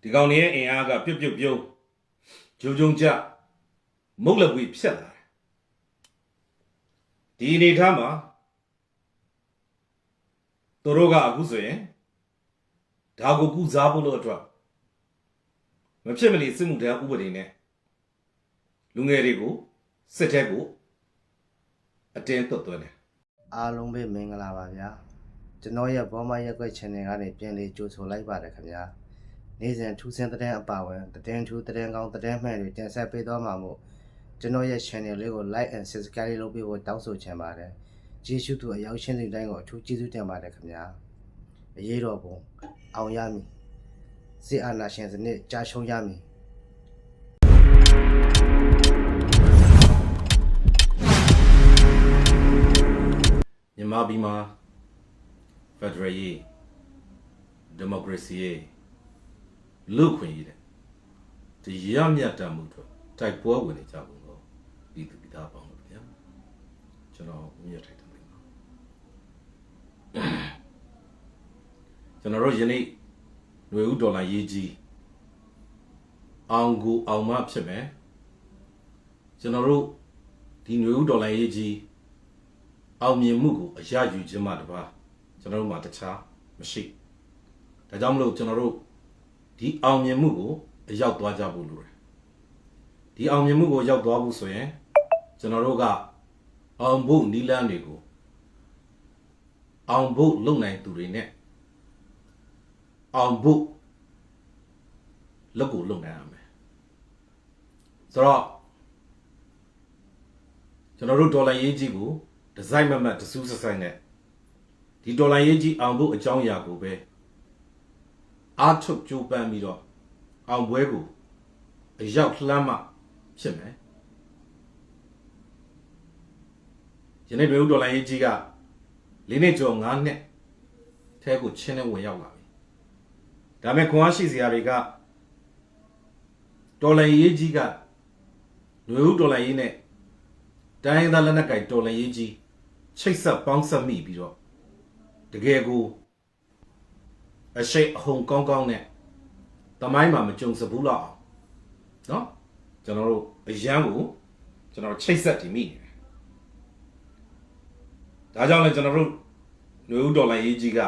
ဒီကောင်တွေရဲ့အင်အားကပြုတ်ပြုတ်ပြုံးဂျုံဂျုံကြမုတ်လက်ပွေဖြတ်လာတယ်ဒီအနေထားမှာသူတို့ကအခုဆိုရင်ဒါကိုကုစားဖို့လို့အတွက်မဖြစ်မနေစစ်မှုထမ်းဥပဒေနဲ့လူငယ်တွေကိုစစ်တဲ့ကိုအတင်းသွတ်သွင်းတယ်အားလုံးပဲမင်္ဂလာပါဗျာကျွန်တော်ရဲ့ဘောမရက်ွက် channel ကနေပြန်လေးကြိုဆိုလိုက်ပါတယ်ခင်ဗျာ နေ့စဉ်ထူးဆန်းတဲ့အပါဝင်သတင်းထူးသတင်းကောင်းသတင်းမှန်တွေတင်ဆက်ပေးသွားမှာမို့ကျွန်တော်ရဲ့ channel လေးကို like and subscribe လုပ်ပေးဖို့တောင်းဆိုချင်ပါတယ်ကျေးဇူးတူအရောက်ရှင်းတဲ့တိုင်းကိုအထူးကျေးဇူးတင်ပါတယ်ခင်ဗျာအရေးတော်ပုံအောင်ရမည်စစ်အာဏာရှင်စနစ်ကြာရှုံးရမည်မြန်မာပြည်မှာဖက်ဒရယ်ရေးဒီမိုကရေစီရေး လူ့ခွင့်ရေးတဲ့ဒီရမြတ်တမှုတို့တိုက်ပွဲဝင်နေကြပုံတော့ပြည်သူပြည်သားပေါင်းလို့ဗျာကျွန်တော်ဦးမြတ်ထိုက်တယ်ပါကျွန်တော်တို့ယနေ့ຫນွေဦးဒေါ်လာရေးကြီးအောင်ကိုအောင်မဖြစ်မယ်ကျွန်တော်တို့ဒီຫນွေဦးဒေါ်လာရေးကြီး အောင်မြင်မှုကိုအရယူခြင်းမှတပါကျွန်တော်တို့မှာတခြားမရှိဒါကြောင့်မလို့ကျွန်တော်တို့ ဒီအောင်မြင်မှုကိုအရောက်သွားကြဖို့လိုတယ်ဒီအောင်မြင်မှုကိုရောက်သွားဖို့ဆိုရင်ကျွန်တော်တို့ကအောင်ဖို့နီလန်းတွေကိုအောင်ဖို့လုပ်နိုင်သူတွေနဲ့အောင်ဖို့လုပ်ကိုလုပ်နိုင်ရမယ်ဆိုတော့ကျွန်တော်တို့ဒေါ်လာရေးကြီးကိုဒီဇိုင်းမမတ်တစူးစဆိုင်နဲ့ဒီဒေါ်လာရေးကြီးအောင်ဖို့အကြောင်းအရာကိုပဲ အားထုတ်ကြိုးပမ်းပြီးတော့အောင်ပွဲကိုအရောက်လှမ်းမှဖြစ်မယ်ယနေ့ပြည်ဦးဒေါ်လာရေးကြီးက၄နှစ်ကျော်၅နှစ်ထဲကိုချင်းနဲ့ဝင်ရောက်လာပြီဒါပေမဲ့ခွန်အားရှိစရာတွေကဒေါ်လာရေးကြီးကຫນွေဦးဒေါ်လာရေးနဲ့တိုင်းရင်းသားလက်နက်ကိုင်တော်လှန်ရေးကြီးချိတ်ဆက်ပေါင်းဆက်မိပြီးတော့တကယ်ကို အရှိတ်အဟုန်ကောင်းကောင်းနဲ့တမိုင်းမှာမကြုံစဘူးလောက်အောင်เนาะကျွန်တော်တို့အရန်ကိုကျွန်တော်တို့ချိတ်ဆက်တည်မိနေတယ်ဒါကြောင့်လည်းကျွန်တော်တို့ຫນွေဦးဒေါ်လာရေးကြီးက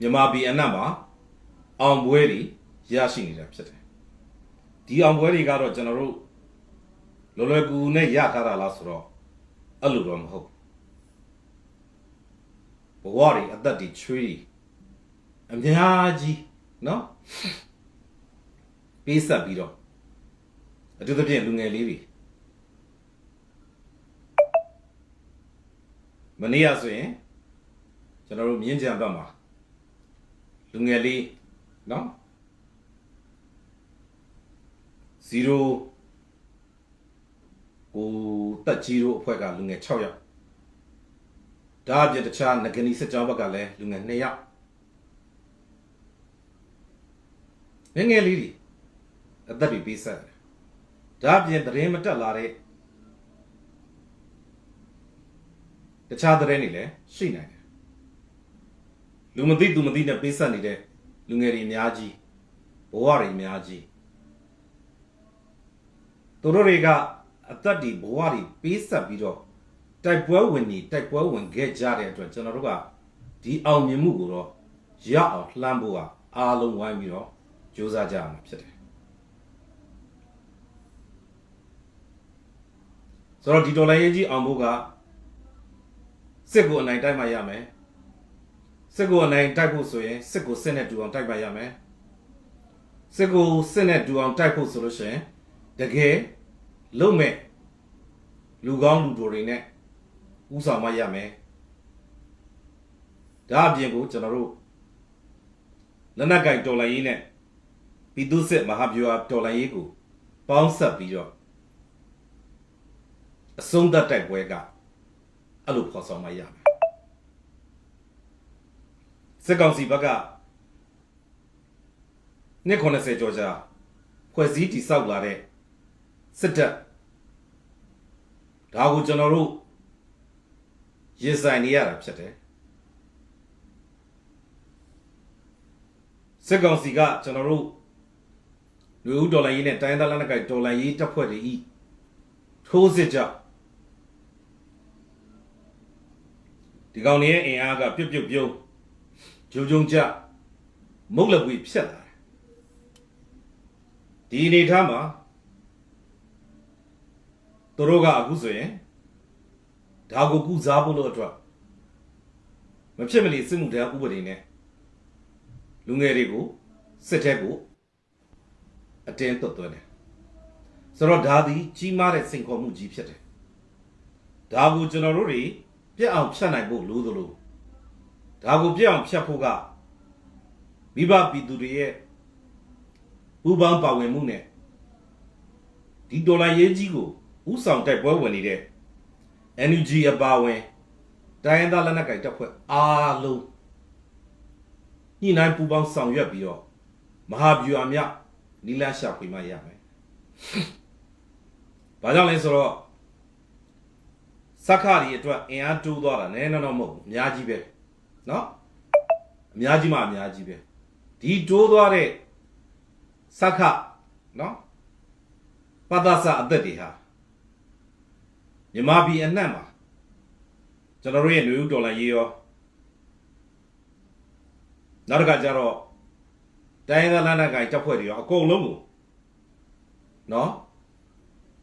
မြန်မာပြည်အနှံ့မှာအောင်ပွဲတွေရရှိနေတာဖြစ်တယ်ဒီအောင်ပွဲတွေကတော့ကျွန်တော်တို့ လော်လွယ်ကူနဲ့ရထားတာလားဆိုတော့အဲ့လိုတော့မဟုတ်ဘဝတွေအသက်တွေချွေးတွေ အများကြီးเนาะပေးဆက်ပြီးတော့အထူးသဖြင့်လူငယ်လေးတွေမနေ့ကဆိုရင်ကျွန်တော်တို့မြင်းကြံဘက်မှာလူငယ်လေးเนาะ0ကိုတက်ကြီးတို့အဖွဲ့ကလူငယ်6ယောက်ဒါအပြင်တခြားငကနီစစ်ကြောင်းဘက်ကလည်းလူငယ်2ယောက် ငယ်ငယ်လေးတွေအသက်တွေပေးဆက်တယ်ဒါအပြင်သတင်းမတက်လာတဲ့တခြားသတင်းတွေလည်းရှိနိုင်တယ်လူမသိသူမသိနဲ့ပေးဆက်နေတဲ့လူငယ်တွေအများကြီးဘဝတွေအများကြီးသူတို့တွေကအသက်တွေဘဝတွေပေးဆက်ပြီးတော့တိုက်ပွဲဝင်နေတိုက်ပွဲဝင်ခဲ့ကြတဲ့အတွက်ကျွန်တော်တို့ကဒီအောင်မြင်မှုကိုတော့ရအောင်လှမ်းဖို့ကအားလုံးဝိုင်းပြီးတော့ ကြိုးစားကြရမှာဖြစ်တယ်ဆိုတော့ဒီဒေါ်လာရေးကြီးအောင်ဖို့ကစစ်ကိုအနိုင်တိုက်မှရမယ်စစ်ကိုအနိုင်တိုက်ဖို့ဆိုရင်စစ်ကိုစစ်နဲ့တူအောင်တိုက်မှရမယ်စစ်ကိုစစ်နဲ့တူအောင်တိုက်ဖို့ဆိုလို့ရှိရင်တကယ်လုံမဲ့လူကောင်းလူတို့တွေနဲ့ဥဆောင်မရမယ်ဒါအပြင်ကိုကျွန်တော်တို့လက်နက်ကင်တော်လိုင်းရေးနဲ့ ပြည်သူ့စစ်မဟာဗျူဟာတော်လိုင်းရေးကိုပေါင်းဆက်ပြီးတော့အဆုံးသတ်တိုက်ပွဲကအဲ့လိုဖော်ဆောင်မရမယ်စစ်ကောင်စီဘက်ကနှစ်90ကျော်ကြာဖွဲ့စည်းတည်ဆောက်လာတဲ့စစ်တပ်ဒါကိုကျွန်တော်တို့ရင်ဆိုင်နေရတာဖြစ်တယ်စစ်ကောင်စီကကျွန်တော်တို့ လူဦးဒေါ်လာရေးနဲ့တိုင်းသားလက်နက်ကိုင်ဒေါ်လာရေးတပ်ဖွဲ့တွေဤထိုးစစ်ကြောင့်ဒီကောင်တွေရဲ့အင်အားကပြုတ်ပြုတ်ပြုံးဂျုံဂျုံကြမုတ်လပွေဖြတ်လာတယ်ဒီအနေထားမှာသူတို့ကအခုဆိုရင်ဒါကိုကုစားဖို့လို့အတွက်မဖြစ်မနေစစ်မှုထမ်းဥပဒေနဲ့လူငယ်တွေကိုစစ်ထဲကို အတင်းသွတ်သွင်းတယ်ဆိုတော့ဒါသည်ကြီးမားတဲ့စိန်ခေါ်မှုကြီးဖြစ်တယ်ဒါကိုကျွန်တော်တို့တွေပြက်အောင်ဖြတ်နိုင်ဖို့လိုသလိုဒါကိုပြက်အောင်ဖြတ်ဖို့ကမိဘပြည်သူတွေရဲ့ပူးပေါင်းပါဝင်မှုနဲ့ဒီဒေါ်လာရေးကြီးကိုဥဆောင်တိုက်ပွဲဝင်နေတဲ့ NUG အပါအဝင်တိုင်းရင်းသားလက်နက်ကိုင်တပ်ဖွဲ့အားလုံးညှိနှိုင်းပူးပေါင်းဆောင်ရွက်ပြီးတော့မဟာဗျူဟာမြ နီလန်းရှာဖွေမှရမယ်။ဘာကြောင့်လဲဆိုတော့စက္ခရီအတွက်အင်အားတိုးသွားတာနည်းနည်းတော့မဟုတ်ဘူးအများကြီးပဲเนาะအများကြီးမှအများကြီးပဲဒီတိုးသွားတဲ့စက္ခเนาะပဒသအသက်တွေဟာမြန်မာပြည်အနှံ့မှာကျွန်တော်တို့ရဲ့လူဦးဒေါ်လာရေးရောနောက်တစ်ခါကျတော့ တိုင်းသားလမ်းနာကိုင်တပ်ဖွဲ့တွေရောအကုန်လုံးကိုနော်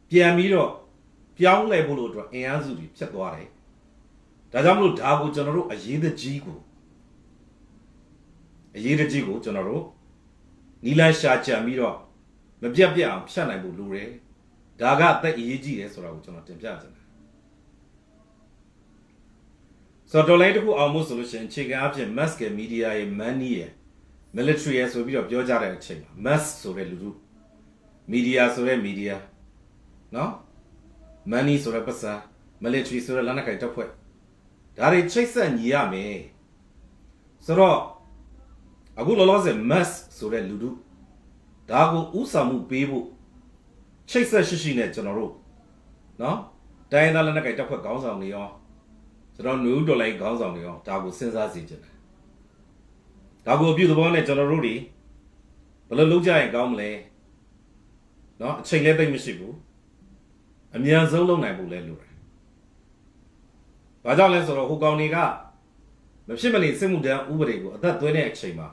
ပြန်ပြီးတော့ပြောင်းလဲဖို့လို့အတွက်အင်အားစုတွေဖြစ်သွားတယ်ဒါကြောင့်မလို့ဒါကိုကျွန်တော်တို့အရေးတကြီးကိုအရေးတကြီးကိုကျွန်တော်တို့နီလန်းရှာကြံပြီးတော့မပြတ်ပြတ်အောင်ဖြတ်နိုင်ဖို့လိုတယ်ဒါကအသက်အရေးကြီးတယ်ဆိုတာကိုကျွန်တော်တင်ပြချင်တယ်ဆိုတော့ဒေါ်လာတစ်ခုအောင်ဖို့ဆိုလို့ရှိရင်အခြေခံအဖြစ် mass media ရဲ့ money ရဲ့ military ရဲ့ဆိုပြီးတော့ပြောကြတဲ့အချိန်မှာ mass ဆိုတဲ့လူလူ media ဆိုတဲ့ media နော် money ဆိုတဲ့ပတ်စံ military ဆိုတဲ့လက်နက်ကိုင်တပ်ဖွဲ့ဒါတွေချိတ်ဆက်ညီရမယ်ဆိုတော့အခုလောလောဆယ် mass ဆိုတဲ့လူလူဒါကိုဥဆောင်မှုပေးဖို့ချိတ်ဆက်ရှိရှိနဲ့ကျွန်တော်တို့နော်တိုင်းရင်းသားလက်နက်ကိုင်တပ်ဖွဲ့ခေါင်းဆောင်တွေရောကျွန်တော်နူးဒေါ်လာခေါင်းဆောင်တွေရောဒါကိုစဉ်းစားစီကြတယ် ဒါကိုအပြုသဘောနဲ့ကျွန်တော်တို့တွေဘယ်လိုလုပ်ကြရင်ကောင်းမလဲเนาะအချိန်လည်းသိမ့်မရှိဘူးအမြန်ဆုံးလုပ်နိုင်ဖို့လည်းလိုတယ်။ဘာကြောင့်လဲဆိုတော့ဟိုကောင်တွေကမဖြစ်မနေစစ်မှုတန်းဥပဒေကိုအသက်သွင်းတဲ့အချိန်မှာ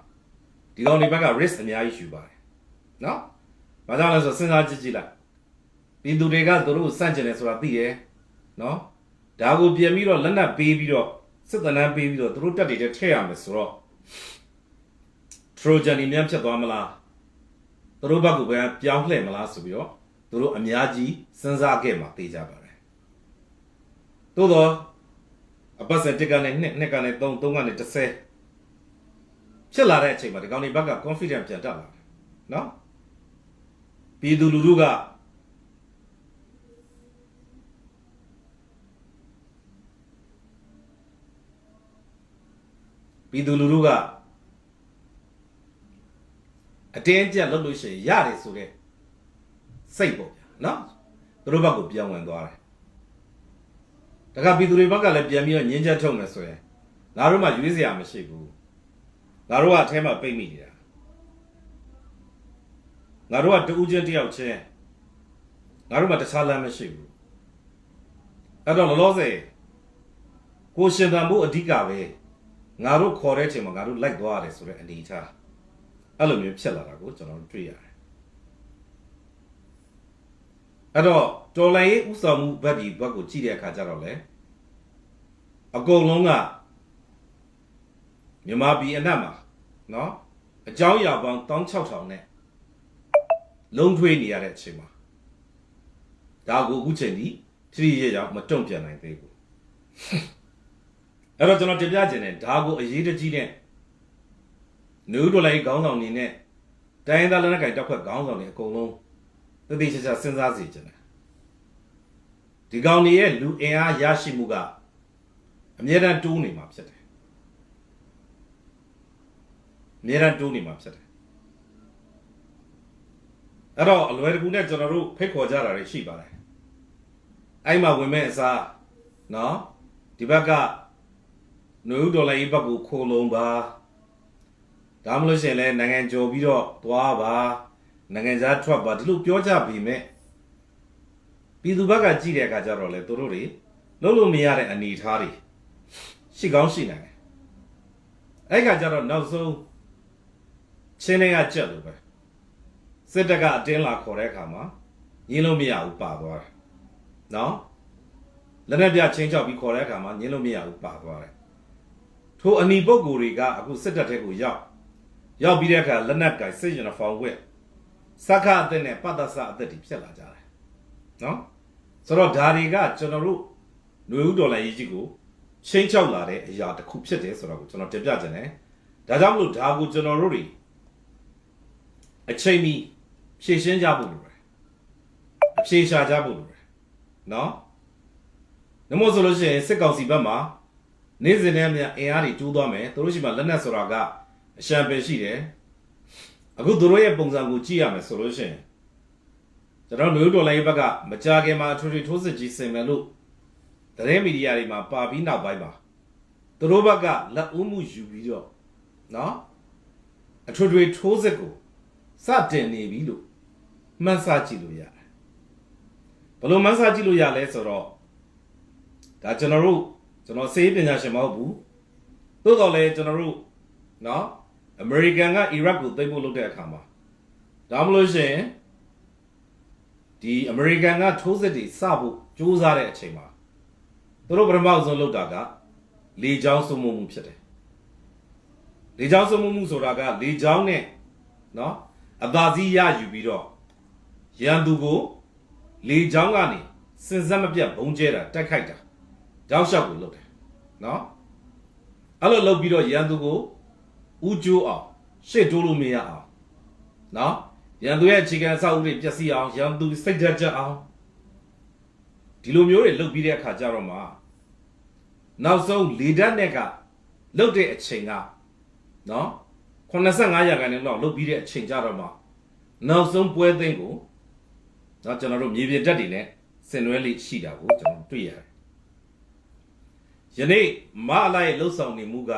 ဒီကောင်တွေဘက်က risk အများကြီးယူပါတယ်။နော်။ဘာကြောင့်လဲဆိုတော့စဉ်းစားကြည့်ကြည့်လိုက်။ပြည်သူတွေကသူတို့ကိုစန့်ကျင်တယ်ဆိုတာသိရဲ့။နော်။ဒါကိုပြန်ပြီးတော့လက်နက်ပေးပြီးတော့စစ်တနန်းပေးပြီးတော့သူတို့တက်တွေထည့်ရမယ်ဆိုတော့ Trojan တွေမြန်ဖြစ်သွားမလားသူတို့ဘက်ကပဲပြောင်းလှည့်မလားဆိုပြီးတော့သူတို့အများကြီးစဉ်းစားခဲ့မှသိကြပါတယ်သို့တော့အပတ်စတစ်ကနေနှစ်နှစ်ကနေ3 3ကနေ10ဖြစ်လာတဲ့အချိန်မှာဒီကောင်တွေဘက်က confidence ပြန်တက်လာတယ်နော်ပြည်သူလူထုကပြည်သူလူထုက အတင်းအကျပ်လုပ်လို့ရှိရင်ရတယ်ဆိုတဲ့စိတ်ပေါ့ဗျာနော်သူတို့ဘက်ကိုပြောင်းဝင်သွားတယ်တခါပြည်သူတွေဘက်ကလည်းပြန်ပြီးတော့ညင်းချက်ထုတ်မယ်ဆိုရင်ငါတို့မှရွေးစရာမရှိဘူးငါတို့ကအထဲမှာပိတ်မိနေတာငါတို့ကတူးချင်းတယောက်ချင်းငါတို့မှတခြားလမ်းမရှိဘူးအဲ့တော့လောလောဆယ်ကိုရှင်တန်ဖို့အဓိကပဲငါတို့ခေါ်တဲ့အချိန်မှာငါတို့လိုက်သွားရတယ်ဆိုတဲ့အနေအထား အဲ့လိုမျိုးဖြစ်လာတာကိုကျွန်တော်တို့တွေ့ရတယ်အဲ့တော့တော်လိုင်းရေးဥဆောင်မှုဘက်ဒီဘက်ကိုကြည့်တဲ့အခါကျတော့လေအကုန်လုံးကမြန်မာပြည်အနှံ့မှာနော်အကြောင်းအရာပေါင်း16000နဲ့လုံးထွေးနေရတဲ့အချိန်မှာဒါကိုအခုချိန်ဒီထရီရရောက်မတုံ့ပြန်နိုင်သေးဘူးအဲ့တော့ကျွန်တော်တင်ပြခြင်းနဲ့ဒါကိုအရေးတကြီးနဲ့ နူးဒေါ်လာရေးခေါင်းဆောင်နေနဲ့တိုင်းရင်းသားလက်နက်ကိုင်တပ်ဖွဲ့ခေါင်းဆောင်တွေအကုန်လုံးတတိချာချာစဉ်းစားစီခြင်းတယ်ဒီကောင်တွေရဲ့လူအင်အားရရှိမှုကအမြဲတမ်းတိုးနေမှာဖြစ်တယ်အမြဲတမ်းတိုးနေမှာဖြစ်တယ်အဲ့တော့အလွယ်တကူနဲ့ကျွန်တော်တို့ဖိတ်ခေါ်ကြတာတွေရှိပါတယ်အဲ့မှာဝင်မဲ့အစားနော်ဒီဘက်ကနွေဦးဒေါ်လာရေးဘက်ကိုခိုးလုံးပါ ဒါမှမဟုတ်ရှင်လဲနိုင်ငံကျော်ပြီးတော့သွားပါနိုင်ငံခြားထွက်ပါဒီလိုပြောကြပြီမဲ့ပြည်သူဘက်ကကြည့်တဲ့အခါကျတော့လေသူတို့တွေလုံးလို့မရတဲ့အနေအထားတွေရှိကောင်းရှိနိုင်တယ်အဲ့ခါကျတော့နောက်ဆုံးချင်းလေးကကြက်လို့ပဲစစ်တပ်ကအတင်းလာခေါ်တဲ့အခါမှာညင်းလို့မရဘူးပါသွားတယ်နော်လက်နဲ့ပြချင်းချောက်ပြီးခေါ်တဲ့အခါမှာညင်းလို့မရဘူးပါသွားတယ်ထိုအနီပုဂ္ဂိုလ်တွေကအခုစစ်တပ်ထဲကိုရောက် ရောက်ပြီးတဲ့အခါလက်နက်ကင်စစ်ရင်ဖောင်ဝက်စက္ခအသက်နဲ့ပတ်သက်စအသက်တွေဖြစ်လာကြတယ်နော်ဆိုတော့ဒါတွေကကျွန်တော်တို့ຫນွေဦးဒေါ်လာရေးကြီးကိုချင်းချောက်လာတဲ့အရာတစ်ခုဖြစ်တယ်ဆိုတော့ကိုကျွန်တော်တင်ပြခြင်းတယ်ဒါကြောင့်မလို့ဒါကိုကျွန်တော်တို့တွေအချိန်မီဖြည့်ရှင်းကြဖို့လိုတယ်အဖြေရှာကြဖို့လိုတယ်နော်နမို့ဆိုလို့ရှိရင်စစ်ကောင်စီဘက်မှာနေ့စဉ်နဲ့အမျှအင်အားတွေတိုးသွားမယ်သူတို့ရှိမှလက်နက်ဆိုတာက အရှံပယ်ရှိတယ်အခုသူတို့ရဲ့ပုံစံကိုကြည့်ရမယ်ဆိုလို့ရှိရင်ကျွန်တော်လူဒေါ်လာရေးဘက်ကမကြခင်မှာအထွေထွေထိုးစစ်ကြီးဆင်မယ်လို့သတင်းမီဒီယာတွေမှာပါပြီးနောက်ပိုင်းမှာသူတို့ဘက်ကလက်ဦးမှုယူပြီးတော့နော်အထွေထွေထိုးစစ်ကိုစတင်နေပြီလို့မှန်းဆကြည့်လို့ရတယ်ဘယ်လိုမှန်းဆကြည့်လို့ရလဲဆိုတော့ဒါကျွန်တော်တို့ကျွန်တော်စေးပညာရှင်မဟုတ်ဘူးသို့တော်လည်းကျွန်တော်တို့နော် အမေရိကန်ကအီရတ်ကိုသိမ်းဖို့လုပ်တဲ့အခါမှာဒါမှမဟုတ်ရှင်ဒီအမေရိကန်ကထိုးစစ်တွေစဖို့ကြိုးစားတဲ့အချိန်မှာသူတို့ပထမဆုံးလုပ်တာက လေကြောင်းစုံမှုမှုဖြစ်တယ်လေကြောင်းစုံမှုမှုဆိုတာကလေကြောင်းနဲ့နော်အသာစီးရယူပြီးတော့ရန်သူကိုလေကြောင်းကနေစင်စက်မပြတ်ဘုံကျဲတာတိုက်ခိုက်တာကြောက်လျှောက်ကိုလုပ်တယ်နော်အဲ့လိုလုပ်ပြီးတော့ရန်သူကို ဥကျိုးအောင်ရှေ့တိုးလို့မရအောင်နော်ရန်သူရဲ့အခြေခံအဆောက်အဦတွေပျက်စီးအောင်ရန်သူစိတ်ဓာတ်ကြအောင်ဒီလိုမျိုးတွေလုပ်ပြီးတဲ့အခါကျတော့မှနောက်ဆုံးလေဓာတ်နဲ့ကလုတ်တဲ့အချိန်ကနော်85ရာခိုင်နှုန်းလောက်လုတ်ပြီးတဲ့အချိန်ကြတော့မှနောက်ဆုံးပွဲသိမ်းကိုနော်ကျွန်တော်တို့မြေပြင်တက်တွေနဲ့ဆင်နွှဲလေးရှိတာကိုကျွန်တော်တွေ့ရတယ်ယနေ့မအလိုက်လှုပ်ဆောင်နေမှုက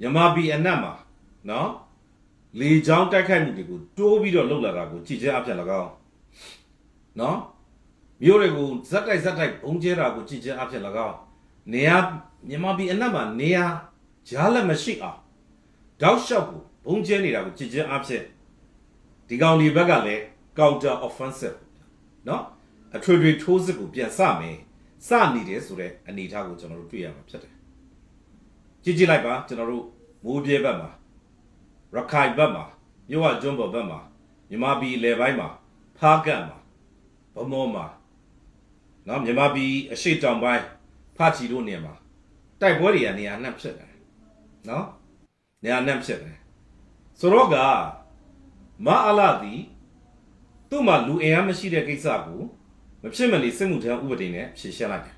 မြမပီအနက်မှာနော်လေချောင်းတိုက်ခိုက်မှုတွေကိုတိုးပြီးတော့လှုပ်လာတာကိုကြည်ချင်းအပြတ်၎င်းနော်မြို့တွေကိုဇက်တိုက်ဇက်တိုက်ဘုံကျဲတာကိုကြည်ချင်းအပြတ်၎င်းနေရာမြမပီအနက်မှာနေရာကြားလက်မရှိအောင်တောက်လျှောက်ကိုဘုံကျဲနေတာကိုကြည်ချင်းအပြတ်ဒီကောင်ဒီဘက်ကလည်း counter offensive နော်အထွေထွေထိုးစစ်ကိုပြန်စမယ်စနေတယ်ဆိုတဲ့အနေအထားကိုကျွန်တော်တို့တွေ့ရမှာဖြစ်တယ် ကြည့်ကြည့်လိုက်ပါကျွန်တော်တို့မိုးပြဲဘက်မှာရခိုင်ဘက်မှာမြို့ဝကျွန်းပေါ်ဘက်မှာမြန်မာပြည်လယ်ပိုင်းမှာဖားကန့်မှာဗမောမှာနော်မြန်မာပြည်အရှိတောင်ပိုင်းဖာချီတို့နေရာမှာတိုက်ပွဲတွေကနေရာနှံ့ဖြစ်တယ်နော်နေရာနှံ့ဖြစ်တယ်ဆိုတော့ကမအလာသည်သူ့မှာလူအင်အားမရှိတဲ့ကိစ္စကိုမဖြစ်မနေစစ်မှုထမ်းဥပဒေနဲ့ဖြေရှင်းလိုက်တယ်။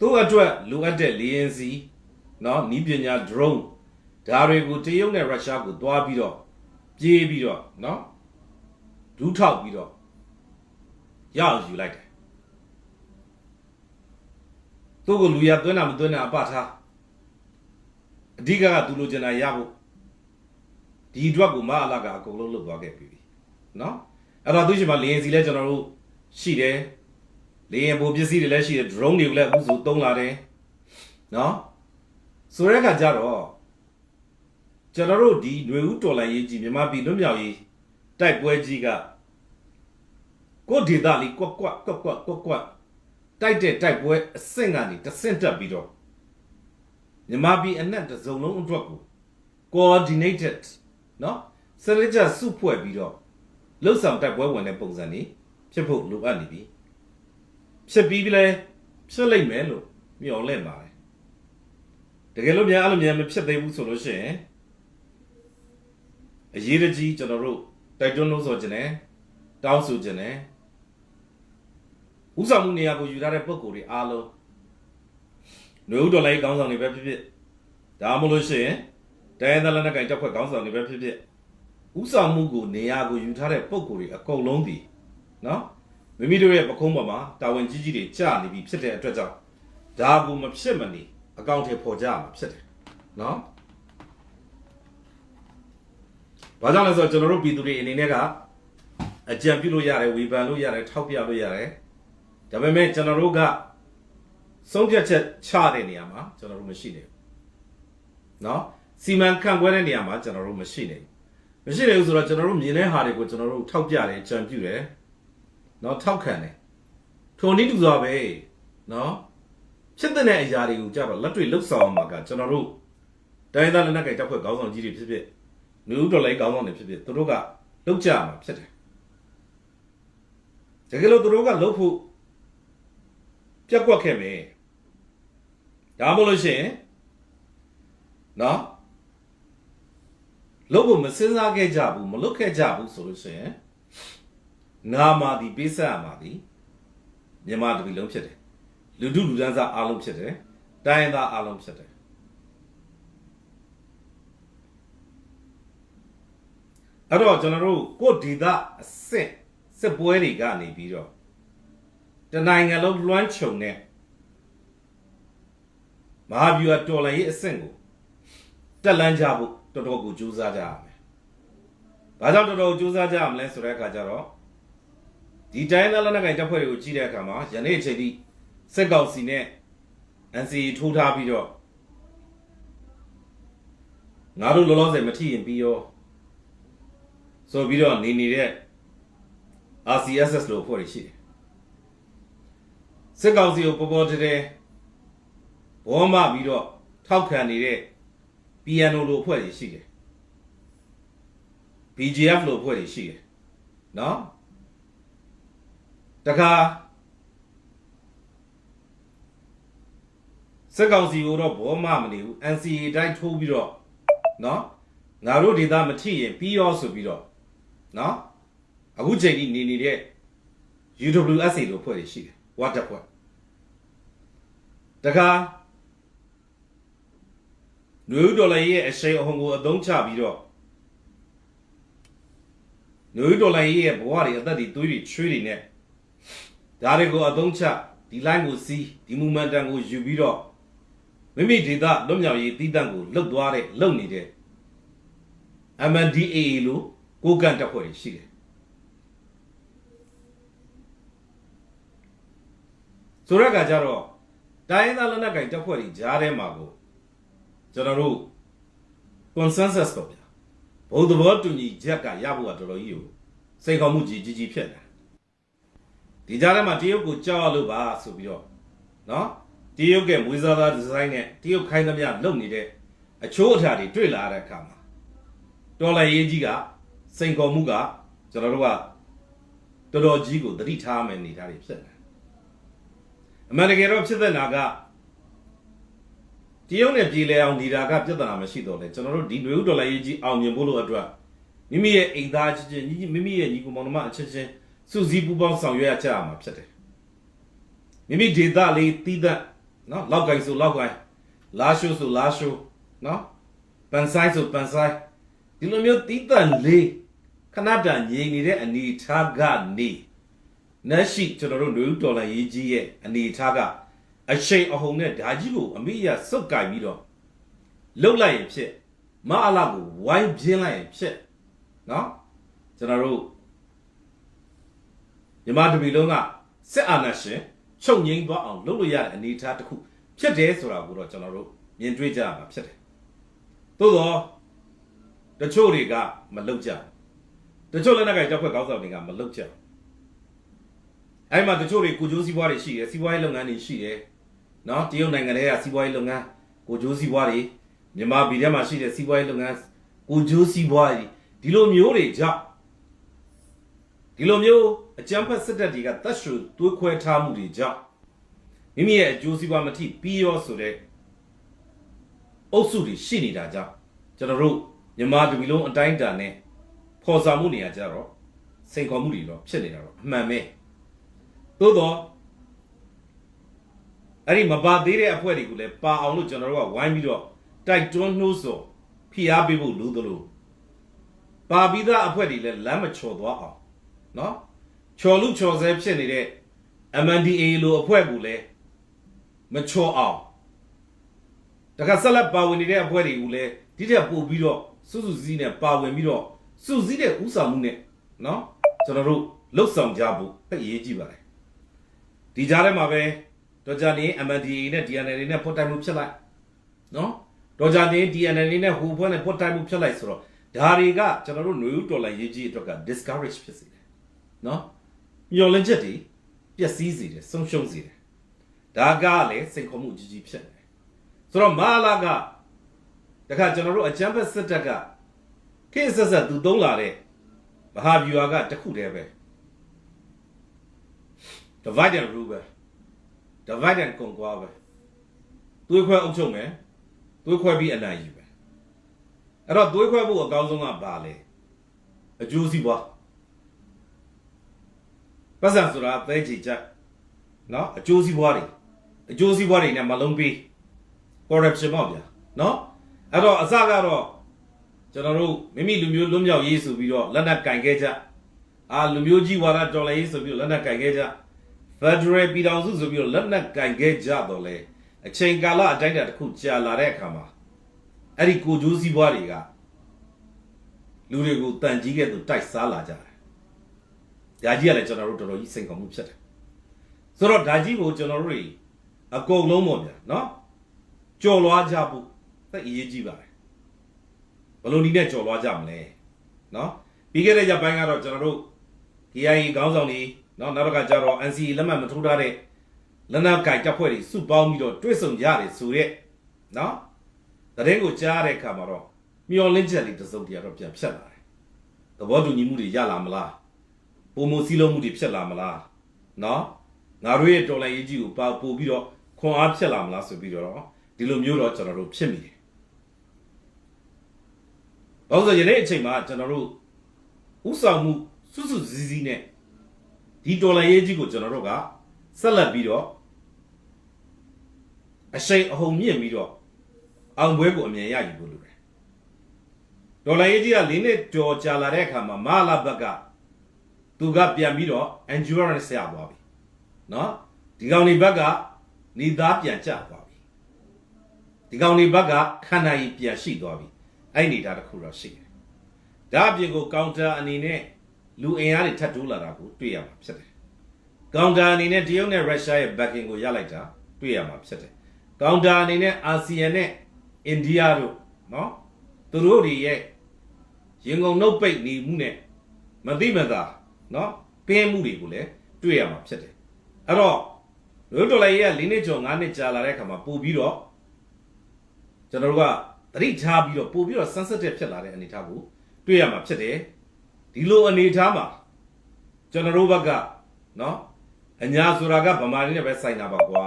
သူ့အတွက်လိုအပ်တဲ့လေယာဉ်စီနော်နီးပညာ drone ဒါတွေကိုတရုတ်နဲ့ရုရှားကိုတွားပြီးတော့ပြေးပြီးတော့နော်ဒူးထောက်ပြီးတော့ရအောင်ယူလိုက်တယ်။သူ့ကိုလူရသွင်းတာမသွင်းတာအပထားအဓိကကသူလိုချင်တာရဖို့ဒီအတွက်ကိုမအလာကအကုန်လုံးလုပ်သွားခဲ့ပြီ။နော်အဲ့တော့သူရှိမှလေရင်စီလဲကျွန်တော်တို့ရှိတယ် လေရင်ပုံပစ္စည်းတွေလည်းရှိတယ် drone တွေကိုလည်းအခုဆိုသုံးလာတယ်နော်ဆိုတဲ့အခါကျတော့ကျွန်တော်တို့ဒီຫນွေဦးတော်လိုင်းရေးကြီးမြန်မာပြည်လွတ်မြောက်ရေးတိုက်ပွဲကြီးကကိုဒေတာလေးကွက်ကွက်ကွက်ကွက်ကွက်ကွက်တိုက်တဲ့တိုက်ပွဲအဆင့်ကနေတဆင့်တက်ပြီးတော့မြန်မာပြည်အနက်တစ်စုံလုံးအတွက်ကို coordinated နော်စနစ်ကျစုဖွဲ့ပြီးတော့လှုပ်ဆောင်တိုက်ပွဲဝင်တဲ့ပုံစံนี้ဖြစ်ဖို့လိုအပ်နေပြီ ဖြစ်ပြီးပြီလဲဖြစ်လိမ့်မယ်လို့မျှော်လင့်ပါတယ်တကယ်လို့များအဲ့လိုများမဖြစ်သေးဘူးဆိုလို့ရှိရင်အရေးတကြီးကျွန်တော်တို့တိုက်တွန်းလို့ဆိုခြင်းနဲ့တောင်းဆိုခြင်းနဲ့ဥဆောင်မှုနေရာကိုယူထားတဲ့ပုံကိုယ်တွေအားလုံးနှွေဦးတော်လိုက်ကောင်းဆောင်တွေပဲဖြစ်ဖြစ်ဒါမှမဟုတ်လို့ရှိရင်တိုင်းဒေသလက်နက်ကိုင်တပ်ဖွဲ့ကောင်းဆောင်တွေပဲဖြစ်ဖြစ်ဥဆောင်မှုကိုနေရာကိုယူထားတဲ့ပုံကိုယ်တွေအကုန်လုံးဒီနော် မိမိတို့ရဲ့ပခုံးပေါ်မှာတာဝန်ကြီးကြီးတွေကြာနေပြီဖြစ်တဲ့အတွက်ကြောင့်ဒါကိုမဖြစ်မနေအကောင့်ထဲပေါ်ကြမှာဖြစ်တယ်နော်ဘာကြောင့်လဲဆိုတော့ကျွန်တော်တို့ပြည်သူတွေအနေနဲ့ကအကြံပြုလို့ရတယ်ဝေဖန်လို့ရတယ်ထောက်ပြလို့ရတယ်ဒါပေမဲ့ကျွန်တော်တို့ကဆုံးဖြတ်ချက်ချတဲ့နေရာမှာကျွန်တော်တို့မရှိနေဘူးနော်စီမံခန့်ခွဲတဲ့နေရာမှာကျွန်တော်တို့မရှိနေဘူးမရှိနေဘူးဆိုတော့ကျွန်တော်တို့မြင်တဲ့ဟာတွေကိုကျွန်တော်တို့ထောက်ပြတယ်ကြံပြုတယ် နော်ထောက်ခံတယ်ထုံနည်းတူစွာပဲနော်ဖြစ်တဲ့အရာတွေကိုကြတော့လက်တွေ့လှုပ်ဆောင်မှာကကျွန်တော်တို့တိုင်းသားလက်နက်ကိုင်တပ်ဖွဲ့ခေါင်းဆောင်ကြီးတွေဖြစ်ဖြစ်နယူးဒေါ်လိုက်ခေါင်းဆောင်တွေဖြစ်ဖြစ်သူတို့ကလှုပ်ကြမှာဖြစ်တယ်တကယ်လို့သူတို့ကလှုပ်ဖို့ပြက်ကွက်ခဲ့မယ်ဒါမှမဟုတ်လို့ရှိရင်နော်လှုပ်ဖို့မစဉ်းစားခဲ့ကြဘူးမလှုပ်ခဲ့ကြဘူးဆိုလို့ရှိရင် နာမာဒီပေးဆက်ရမှာဒီမြန်မာတပီလုံးဖြစ်တယ်လူထုလူဒန်းစားအားလုံးဖြစ်တယ်တိုင်းရင်းသားအားလုံးဖြစ်တယ်အဲ့တော့ကျွန်တော်တို့ကိုယ့်ဒေသအဆင့်စစ်ပွဲတွေကနေပြီးတော့တနိုင်ငံလုံးလွှမ်းခြုံတဲ့မဟာဗျူဟာတော်လှန်ရေးအဆင့်ကိုတက်လန်းကြဖို့တော်တော်ကိုကြိုးစားကြရမယ်။ဘာကြောင့်တော်တော်ကြိုးစားကြရမလဲဆိုတဲ့အခါကျတော့ ဒီတိုင်းသားလက်နက်ကိုင်တပ်ဖွဲ့တွေကိုကြည့်တဲ့အခါမှာယနေ့အချိန်ထိစက်ကောက်စီနဲ့ NCA ထိုးထားပြီးတော့ငါတို့လောလောဆယ်မထီရင်ပြီးရောဆိုပြီးတော့နေနေတဲ့ RCSS လို့ဖွဲ့ရရှိတယ်စစ်ကောင်စီကိုပေါ်ပေါ်တဲတဲဘောမပြီးတော့ထောက်ခံနေတဲ့ PNO လို့ဖွဲ့ရရှိတယ် BGF လို့ဖွဲ့ရရှိတယ်နော် တခါစစ်ကောင်စီကိုတော့ဘောမမနေဘူး NCA တိုင်းထိုးပြီးတော့နော်ငါတို့ဒေသမထီရင်ပြီးရောဆိုပြီးတော့နော်အခုချိန်ကြီးနေနေတဲ့ UWSA လို့ဖွဲ့ရရှိတယ်ဝတ်တက်ဖွဲ့တခါနွေဦးဒေါ်လာရဲ့အရှိန်အဟုန်ကိုအသုံးချပြီးတော့နွေဦးဒေါ်လာရဲ့ဘဝတွေအသက်တွေသွေးတွေချွေးတွေနဲ့ ဒါတွေကိုအသုံးချဒီ line ကိုစီးဒီ momentum ကိုယူပြီးတော့မိမိဒေသလွတ်မြောက်ရေးတည်တံ့ကိုလှုပ်သွားတဲ့လှုပ်နေတဲ့ MNDAA လို့ကိုကန်တပ်ဖွဲ့တွေရှိတယ်ဆိုတော့ကကြတော့တိုင်းရင်းသားလက်နက်ကိုင်တပ်ဖွဲ့တွေကြားထဲမှာကိုကျွန်တော်တို့ consensus တော့ဗျာဘုံသဘောတူညီချက်ကရဖို့ကတော်တော်ကြီးကိုစိတ်ကောင်းမှုကြီးကြီးကြီးဖြစ်တယ် ဒီကြားထဲမှာတရုတ်ကိုကြောက်ရလို့ပါဆိုပြီးတော့နော်တရုတ်ကမွေးစားသားဒီဇိုင်းနဲ့တရုတ်ခိုင်းသမျှလုပ်နေတဲ့အချိုးအထာတွေတွေ့လာတဲ့အခါမှာတော်လိုက်ရေးကြီးကစိန်ခေါ်မှုကကျွန်တော်တို့ကတော်တော်ကြီးကိုသတိထားမယ်နေသားတွေဖြစ်တယ်အမှန်တကယ်တော့ဖြစ်တဲ့နာကတရုတ်နဲ့ပြည်လဲအောင်နေတာကပြဿနာမရှိတော့လေကျွန်တော်တို့ဒီနွေဦးဒေါ်လာရေးကြီးအောင်မြင်ဖို့လို့အတွက်မိမိရဲ့အိမ်သားချင်းချင်းညီမိမိရဲ့ညီကောင်မောင်နှမအချင်းချင်း စုစည်းပူးပေါင်းဆောင်ရွက်ရကြရမှာဖြစ်တယ်မိမိဒေသလေးတီးသက်နော်လောက်ကင်ဆိုလောက်ကင်လာရှိုးဆိုလာရှိုးနော်ပန်ဆိုင်ဆိုပန်ဆိုင်ဒီလိုမျိုးတီးသက်လေးခဏတန်ငြိမ်နေတဲ့အနေထားကနေနက်ရှိကျွန်တော်တို့နွေဦးဒေါ်လာရေးကြီးရဲ့အနေထားကအရှိန်အဟုန်နဲ့ဓာကြီးကိုအမိရစုတ်ကင်ပြီးတော့လှုပ်လိုက်ရင်ဖြစ်မအလာကိုဝိုင်းပြင်းလိုက်ရင်ဖြစ်နော်ကျွန်တော်တို့ မြမတပီလုံးကစစ်အာဏာရှင်ချုပ်ငိမ့်သွားအောင်လုပ်လို့ရတဲ့အနေအထားတစ်ခုဖြစ်တယ်ဆိုတာကိုတော့ကျွန်တော်တို့မြင်တွေ့ကြရမှာဖြစ်တယ်သို့တော့တချို့တွေကမလုပ်ကြဘူးတချို့လည်းနိုင်ငံတပ်ဖွဲ့ကောင်းဆောင်တွေကမလုပ်ကြဘူးအဲ့မှာတချို့တွေကိုကျိုးစီးပွားတွေရှိတယ်စီးပွားရေးလုပ်ငန်းတွေရှိတယ်နော်တရုတ်နိုင်ငံတွေကစီးပွားရေးလုပ်ငန်းကိုကျိုးစီးပွားတွေမြန်မာပြည်ထဲမှာရှိတဲ့စီးပွားရေးလုပ်ငန်းကိုကျိုးစီးပွားတွေဒီလိုမျိုးတွေကြောင့် ဒီလိုမျိုးအကြမ်းဖက်စစ်တပ်တွေကတတ်ရှူသွေးခွဲထားမှုတွေကြောင့်မိမိရဲ့အကျိုးစီးပွားမထိပြီးရောဆိုတဲ့အုပ်စုတွေရှိနေတာကြောင့်ကျွန်တော်တို့မြန်မာတပြည်လုံးအတိုင်းအတာနဲ့ဖော်ဆောင်မှုနေရာကြတော့စိန်ခေါ်မှုတွေတော့ဖြစ်နေတာတော့အမှန်ပဲသို့တော့အဲ့ဒီမပါသေးတဲ့အဖွဲ့တွေကိုလည်းပါအောင်လို့ကျွန်တော်တို့ကဝိုင်းပြီးတော့တိုက်တွန်းနှိုးဆော်ဖိအားပေးဖို့လိုသလိုပါပြီးသားအဖွဲ့တွေလည်းလမ်းမချော်သွားအောင် နော်ချော်လူချော်ဆဲဖြစ်နေတဲ့ MNDA လိုအဖွဲ့ကိုလည်းမချော်အောင်တခါဆက်လက်ပါဝင်နေတဲ့အဖွဲ့တွေကိုလည်းဒီထက်ပို့ပြီးတော့စုစုစည်းနဲ့ပါဝင်ပြီးတော့စူးစီးတဲ့ဥဆောင်မှုနဲ့နော်ကျွန်တော်တို့လှုပ်ဆောင်ကြဖို့သိအရေးကြီးပါတယ်ဒီကြားထဲမှာပဲတော်ကြနေ MNDA နဲ့ DNL နဲ့ဖွတ်တိုက်မှုဖြစ်လိုက်နော်တော်ကြနေ DNL နဲ့ဟိုဘွဲနဲ့ဖွတ်တိုက်မှုဖြစ်လိုက်ဆိုတော့ဒါတွေကကျွန်တော်တို့ຫນွေဦးတော်လိုင်းရေးကြီးအတွက်က discourage ဖြစ်စေတယ် နော်မျောလင့်ချက်တွေပျက်စီးစေတယ်ဆုံးရှုံးစေတယ်ဒါကလည်းစိတ်ခေါ်မှုကြီးကြီးဖြစ်နေတယ်ဆိုတော့မာလာကတခါကျွန်တော်တို့အချမ်းဘက်စစ်တပ်ကခေတ်ဆက်ဆက်သူသုံးလာတဲ့မဟာဗျူဟာကတစ်ခုတည်းပဲ divide and rule ပဲ divide and conquer ပဲသွေးခွဲအုပ်ချုပ်မယ်သွေးခွဲပြီးအနိုင်ယူမယ်အဲ့တော့သွေးခွဲဖို့အကောင်းဆုံးကဘာလဲအကျိုးစီးပွား ပတ်စံဆိုတာအသေးချီချက်နော်အကျိုးစီးပွားတွေအကျိုးစီးပွားတွေနဲ့မလုံးပေး corruption ပေါ့ဗျာနော်အဲ့တော့အစကတော့ကျွန်တော်တို့မိမိလူမျိုးလွတ်မြောက်ရေးဆိုပြီးတော့လက်နက်ကင်ခဲ့ကြအာလူမျိုးကြီးဝါဒတော်လည်းရေးဆိုပြီးတော့လက်နက်ကင်ခဲ့ကြ Federal ပြည်ထောင်စုဆိုပြီးတော့လက်နက်ကင်ခဲ့ကြတော့လေအချိန်ကာလအတိုင်းအတာတစ်ခုကြာလာတဲ့အခါမှာအဲ့ဒီကိုကျိုးစည်းပွားတွေကလူတွေကိုတန်ကြီးကဲ့သို့တိုက်စားလာကြတယ်။ ဒါကြီးကလည်းကျွန်တော်တို့တော်တော်ကြီးစိတ်ကောင်းမှုဖြစ်တယ်။ဆိုတော့ဒါကြီးကိုကျွန်တော်တို့တွေအကုန်လုံးပေါ့ဗျာနော်ကြော်လွားကြဖို့သိအရေးကြီးပါတယ်။ဘယ်လိုနည်းနဲ့ကြော်လွားကြမလဲနော်ပြီးခဲ့တဲ့ရက်ပိုင်းကတော့ကျွန်တော်တို့ KIA ခေါင်းဆောင်တွေနော်နောက်တစ်ခါကျတော့ NCA လက်မှတ်မထိုးထားတဲ့လက်နက်ကင်တပ်ဖွဲ့တွေစုပေါင်းပြီးတော့တွဲဆုံကြတယ်ဆိုရက်နော်တရင်ကိုကြားတဲ့အခါမှာတော့မျောလင့်ချက်လေးတစ်စုံတရာတော့ပြန်ဖြတ်လာတယ်သဘောတူညီမှုတွေရလာမလား ပုံမစည်းလုံးမှုတွေဖြစ်လာမလားနော်ငါတို့ရဲ့တော်လိုင်းရေးကြီးကိုပါပို့ပြီးတော့ခွန်အားဖြစ်လာမလားဆိုပြီးတော့ဒီလိုမျိုးတော့ကျွန်တော်တို့ဖြစ်မိတယ်။ဘာလို့လဲဆိုရင်ဒီအချိန်မှာကျွန်တော်တို့ဥဆောင်မှုစွတ်စွတ်စည်းစည်းနဲ့ဒီတော်လိုင်းရေးကြီးကိုကျွန်တော်တို့ကဆက်လက်ပြီးတော့အရှိန်အဟုန်မြင့်ပြီးတော့အောင်ပွဲကိုအမြင်ရယူဖို့လိုတယ်ဒေါ်လာရေးကြီးက၄နှစ်ကြော်ကြာလာတဲ့အခါမှာမဟာလာဘက်က သူကပြန်ပြီးတော့ endurance ရသွားပြီเนาะဒီကောင်ဒီဘက်ကနေသားပြန်ကျသွားပြီဒီကောင်ဒီဘက်ကခန္ဓာကြီးပြန်ရှိသွားပြီအဲ့နေတာတစ်ခုတော့ရှိတယ်ဒါအပြင်ကိုကောင်တာအနေနဲ့လူအင်အားတွေထပ်တိုးလာတာကိုတွေ့ရမှာဖြစ်တယ်ကောင်တာအနေနဲ့တရုတ်နဲ့ရုရှားရဲ့ backing ကိုရလိုက်တာတွေ့ရမှာဖြစ်တယ်ကောင်တာအနေနဲ့အာဆီယံနဲ့အိန္ဒိယတို့နော်သူတို့တွေရဲ့ရင်ကုန်နှုတ်ပိတ်နေမှုနဲ့မသိမသာ နော်ပင်းမှုတွေကိုလည်းတွေ့ရမှာဖြစ်တယ်အဲ့တော့လူတော်လိုက်ရဲ့၄နှစ်ကျော်၅နှစ်ကြာလာတဲ့အခါမှာပို့ပြီးတော့ကျွန်တော်တို့ကသတိထားပြီးတော့ပို့ပြီးတော့ sensitive ဖြစ်လာတဲ့အနေအထားကိုတွေ့ရမှာဖြစ်တယ်ဒီလိုအနေအထားမှာကျွန်တော်တို့ဘက်ကနော်အညာဆိုတာကဗမာတွေနဲ့ပဲဆိုင်တာပါကွာ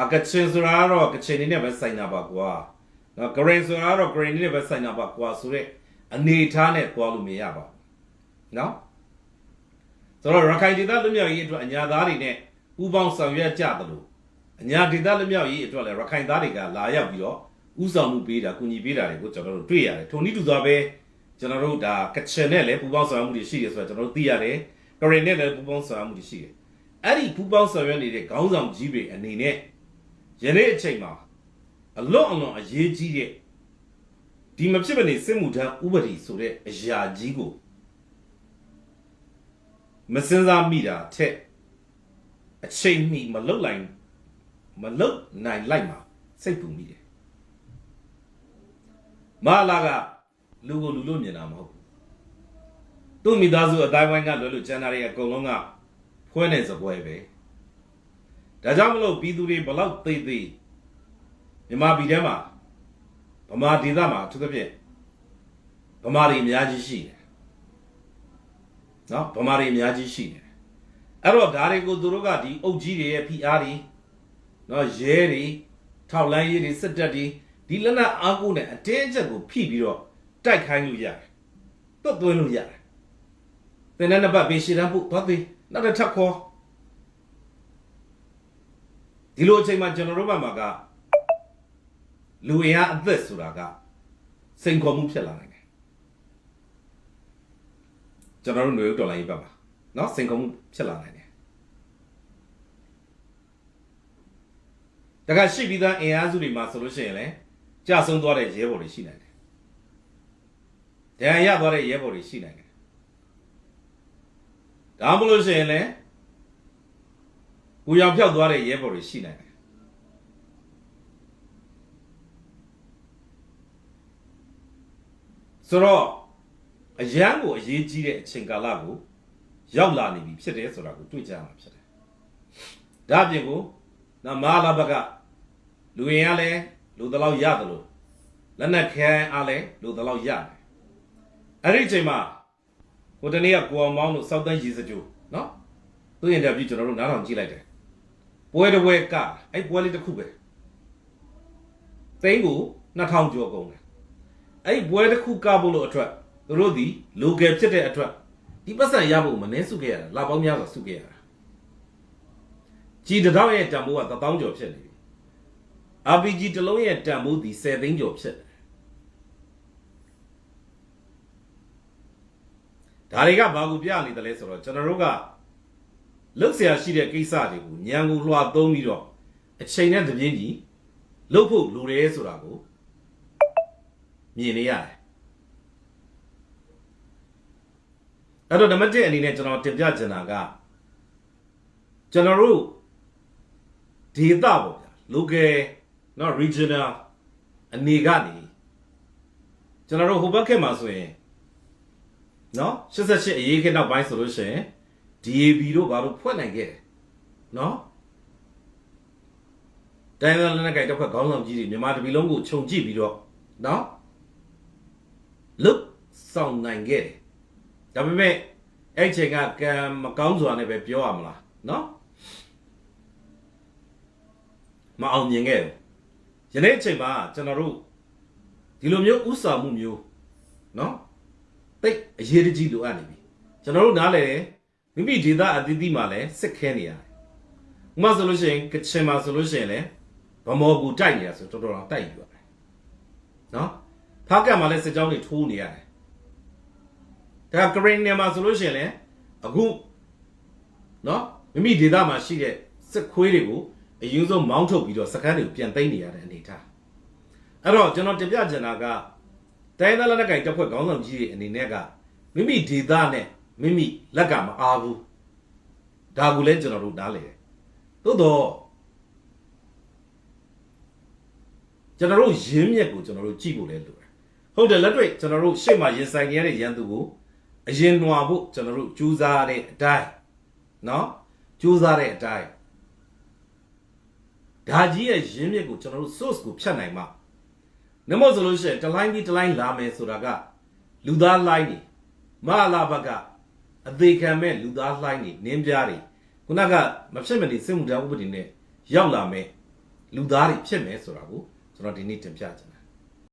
အကချင်ဆိုတာကတော့ကချင်နေနဲ့ပဲဆိုင်တာပါကွာနော်ဂရင်ဆိုတာကတော့ဂရင်နေနဲ့ပဲဆိုင်တာပါကွာဆိုတဲ့အနေအထားနဲ့တွားလို့မရပါဘူးနော် ဆိုတော့ရခိုင်ဒေသလူမျိုးရေးအတွက်အညာသားတွေနဲ့ပူးပေါင်းဆောင်ရွက်ကြတယ်လို့အညာဒေသလူမျိုးရေးအတွက်လည်းရခိုင်သားတွေကလာရောက်ပြီးတော့ဥဆောင်မှုပေးတာကူညီပေးတာတွေကိုကျွန်တော်တို့တွေ့ရတယ်ထုံနည်းတူစွာပဲကျွန်တော်တို့ဒါကချင်နဲ့လည်းပူးပေါင်းဆောင်ရွက်မှုတွေရှိတယ်ဆိုတော့ကျွန်တော်တို့သိရတယ်ဂရင်နဲ့လည်းပူးပေါင်းဆောင်ရွက်မှုတွေရှိတယ်အဲ့ဒီပူးပေါင်းဆောင်ရွက်နေတဲ့ခေါင်းဆောင်ကြီးတွေအနေနဲ့ယနေ့အချိန်မှာအလွန်အလွန်အရေးကြီးတဲ့ဒီမဖြစ်မနေစစ်မှုထမ်းဥပဒေဆိုတဲ့အရာကြီးကို မစင်စားမိတာထက်အချိန်မီမလုတ်လိုက်မလုတ်နိုင်လိုက်မှာစိတ်ပူမိတယ်မလာကလူကိုလူလို့မြင်တာမဟုတ်ဘူးသူ့မိသားစုအတိုင်းဝိုင်းကလွယ်လို့ကျန်တာတွေအကုန်လုံးကဖွဲနေစပွဲပဲဒါကြောင့်မလို့ပြည်သူတွေဘလောက်သိသိမြန်မာပြည်ထဲမှာဗမာဒေသမှာအထူးသဖြင့်ဗမာတွေအများကြီးရှိတယ် နော်ဗမာတွေအများကြီးရှိတယ်အဲ့တော့ဒါတွေကိုသူတို့ကဒီအုပ်ကြီးတွေရဲ့ဖိအားတွေနော်ရဲတွေထောက်လန်းရေးတွေစစ်တပ်တွေဒီလက်နက်အားကိုးနဲ့အတင်းအကျပ်ကိုဖိပြီးတော့တိုက်ခိုင်းလို့ရတယ်တွတ်သွင်းလို့ရတယ်သင်တဲ့နှစ်ပတ်ပေးရှည်တန်းဖို့သွားသေးနောက်တစ်ထပ်ခေါ်ဒီလိုအချိန်မှာကျွန်တော်တို့ဘက်မှာကလူအင်အားအသက်ဆိုတာကစိန်ခေါ်မှုဖြစ်လာနိုင်တယ် ကျွန်တော်တို့ຫນွေဥတော်လိုင်းရေးဘက်ပါเนาะစိန်ခေါ်မှုဖြစ်လာနိုင်တယ်တခါရှိပြီးသားအင်အားစုတွေမှာဆိုလို့ရှိရင်လည်းကြာဆုံးသွားတဲ့ရဲဘော်တွေရှိနိုင်တယ် ဒဏ်ရာရသွားတဲ့ရဲဘော်တွေရှိနိုင်တယ်ဒါမှမဟုတ်လို့ရှိရင်လည်းကိုရောင်ဖြောက်သွားတဲ့ရဲဘော်တွေရှိနိုင်တယ်ဆိုတော့ အရန်ကိုအရေးကြီးတဲ့အချိန်ကာလကိုရောက်လာနေပြီဖြစ်တယ်ဆိုတာကိုတွေ့ကြရမှာဖြစ်တယ်ဒါအပြင်ကိုနမလာဘကလူရင်ကလည်းလူတလောက်ရတယ်လို့လက်နက်ခဲအားလည်းလူတလောက်ရတယ်အဲ့ဒီအချိန်မှာဟိုတနေ့ကကိုအောင်မောင်းတို့စောက်တန်းရည်စကြိုနော်သူ့ရင်တက်ပြီးကျွန်တော်တို့နားထောင်ကြည့်လိုက်တယ်ပွဲတစ်ပွဲကအဲ့ပွဲလေးတစ်ခုပဲသိန်းကို2000ကျော်ကုန်တယ်အဲ့ဒီပွဲတစ်ခုကဖို့လို့အတွက် သူတို့ဒီ local ဖြစ်တဲ့အတွက်ဒီပတ်စံရဖို့မနှင်းစုခဲ့ရတာလာပေါင်းများစွာစုခဲ့ရတာကြီးတထောင်ရဲ့တန်ဖိုးက1000ကျော်ဖြစ်နေပြီ RPG တလုံးရဲ့တန်ဖိုးဒီ10သိန်းကျော်ဖြစ်ဒါတွေကဘာကိုပြနေတယ်လဲဆိုတော့ကျွန်တော်တို့ကလှုပ်ရှားရှိတဲ့ကိစ္စတွေကိုညံကိုလွှာသုံးပြီးတော့အချိန်နဲ့တပြင်းကြီးလှုပ်ဖို့လိုတယ်ဆိုတာကိုမြင်နေရတယ် အဲ့တော့နံပါတ်1အနေနဲ့ကျွန်တော်တင်ပြချင်တာကကျွန်တော်တို့ဒေသပေါ့ဗျာ local နော် regional အနေကနေကျွန်တော်တို့ဟိုဘက်ခေတ်မှာဆိုရင်နော်88အရေးခေတ်နောက်ပိုင်းဆိုလို့ရှိရင် DAB တို့ဘာလို့ဖွဲ့နိုင်ခဲ့တယ်နော်တိုင်းဒေသလက်နက်ကိုင်တစ်ဖက်ခေါင်းဆောင်ကြီးတွေမြန်မာတပြည်လုံးကိုခြုံကြည့်ပြီးတော့နော်လုတ်ဆောင်နိုင်ခဲ့တယ် ဒါပေမဲ့အဲ့ချိန်ကကံမကောင်းစွာနဲ့ပဲပြောရမလားနော်မအောင်မြင်ခဲ့ဘူးယနေ့အချိန်မှာကျွန်တော်တို့ဒီလိုမျိုးဥဆောင်မှုမျိုးနော်တိတ်အရေးတကြီးလိုအပ်နေပြီကျွန်တော်တို့နားလဲတယ်မိမိဒေသအသီးသီးမှာလည်းစစ်ခဲနေရတယ်ဥပမာဆိုလို့ရှိရင်ကချင်မှာဆိုလို့ရှိရင်လည်းဗမော်ကူတိုက်နေရဆိုတော်တော်တော်တိုက်ယူရတယ်နော်ဖားကတ်မှာလည်းစစ်ကြောင်းတွေထိုးနေရတယ် ဒါကရင်နေမှာဆိုလို့ရှိရင်လည်းအခုနော်မိမိဒေသမှာရှိတဲ့စစ်ခွေးတွေကိုအရင်ဆုံးမောင်းထုတ်ပြီးတော့စကန်းတွေကိုပြန်သိမ်းနေရတဲ့အနေအထားအဲ့တော့ကျွန်တော်တင်ပြချင်တာကတိုင်းသားလက်နက်ကိုင်တပ်ဖွဲ့ခေါင်းဆောင်ကြီးတွေအနေနဲ့ကမိမိဒေသနဲ့မိမိလက်ကမအားဘူးဒါကိုလည်းကျွန်တော်တို့နားလည်တယ်သို့တော့ကျွန်တော်တို့ရင်းမြက်ကိုကျွန်တော်တို့ကြည့်ဖို့လည်းလိုတယ်ဟုတ်တယ်လက်တွေ့ကျွန်တော်တို့ရှေ့မှာရင်ဆိုင်နေရတဲ့ရန်သူကို အရင်နွာဖို့ကျွန်တော်တို့ကြိုးစားတဲ့အတိုင်းနော်ကြိုးစားတဲ့အတိုင်းဒါကြီးရဲ့ရင်းမြစ်ကိုကျွန်တော်တို့ source ကိုဖြတ်နိုင်မှာနမို့ဆိုလို့ရှိရင်တစ်လိုင်းပြီးတစ်လိုင်းလာမယ်ဆိုတာကလူသားလိုင်းနေမဟာလာဘကအသေးခံမဲ့လူသားလိုင်းနေနင်းပြားတွေခုနကမဖြစ်မနေစစ်မှုထမ်းဥပဒေနဲ့ရောက်လာမဲ့လူသားတွေဖြစ်မယ်ဆိုတာကိုကျွန်တော်ဒီနေ့တင်ပြချင်တာ